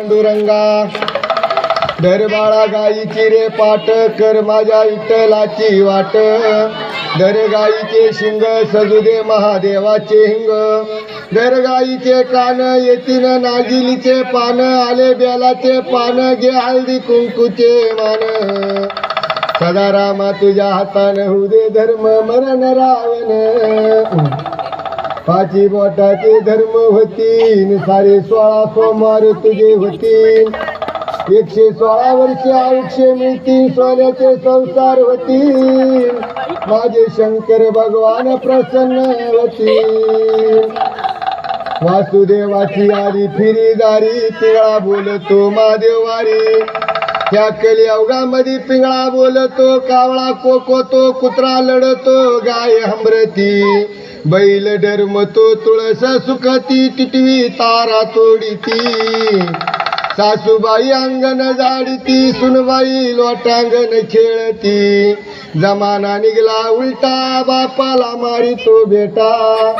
पांडुरंगा. धरबाळा गाईची रे पाट कर माझ्या विठ्ठलाची वाट. धर गाईचे शिंग सजुदे महादेवाचे हिंग. धर गाईचे कान येतीन नागिलीचे पान आले बेलाचे पान घे हळदी कुंकूचे मान. सदा रामा तुझ्या हातानं होऊ दे धर्म मरण रावण. पाची बोटाचे धर्म होतीन सारे सोळा सोमवार तुझे होतीन एकशे सोळा वर्ष आयुष्य मिळतील सोन्याचे संसार होतील माझे शंकर भगवान प्रसन्न होतील वासुदेवाची आली फिरी दारी बोलतो बोलतो महादेवारी त्या कली अवघामध्ये पिंगळा बोलतो कावळा कोकोतो कुत्रा लढतो गाय हमरती. बैल डरमतो तुळस सुखती टिटवी तारा तोडीती. सासूबाई अंगण झाडती सुनबाई लोटांगण खेळती. जमाना निघला उलटा बापाला मारितो बेटा.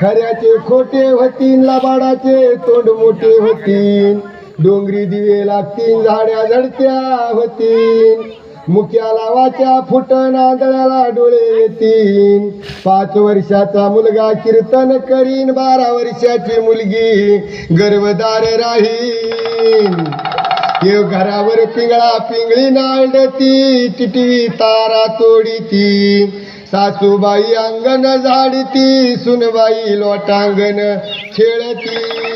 खऱ्याचे खोटे होतीन लबाडाचे तोंड मोठे होतीन. डोंगरी दिवे लागतील झाड्या झडत्या होतीन मुख्याला वाच्या फुट नांदळ्याला डोळे येतील. पाच वर्षाचा मुलगा कीर्तन करीन बारा वर्षाची मुलगी गर्भदार राहील ये घरावर पिंगळा पिंगळी नांडती टिटवी तारा तोडीती सासूबाई अंगण झाडती सुनबाई लोटांगण खेळती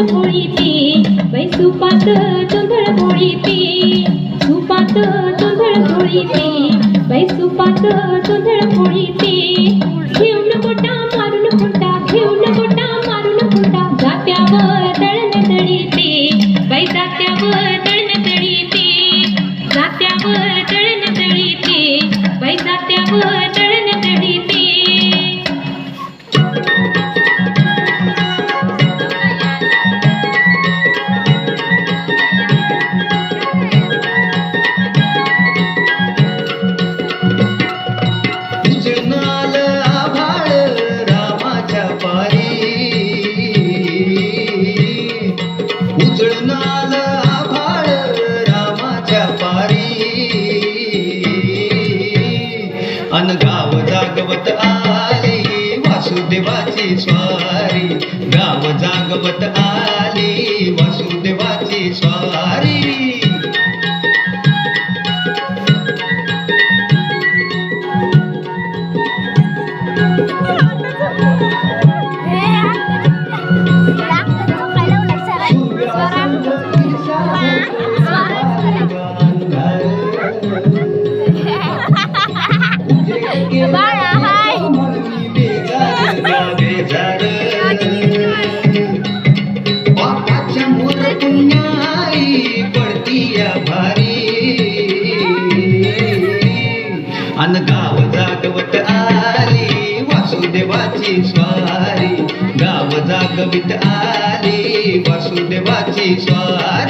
जोंधळ पोळीते बाई सुपात जोंधळ पोळीते सुपात जोंधळ पोळीते बाई सुपात चंदळ पोळीते उजळनाल आभाळ रामाच्या पारी. अन जागवत आली वासुदेवाची स्वारी. गाव जागवत आली वासुदेवाची माझा कवित आली वासुदेवाची स्वारी.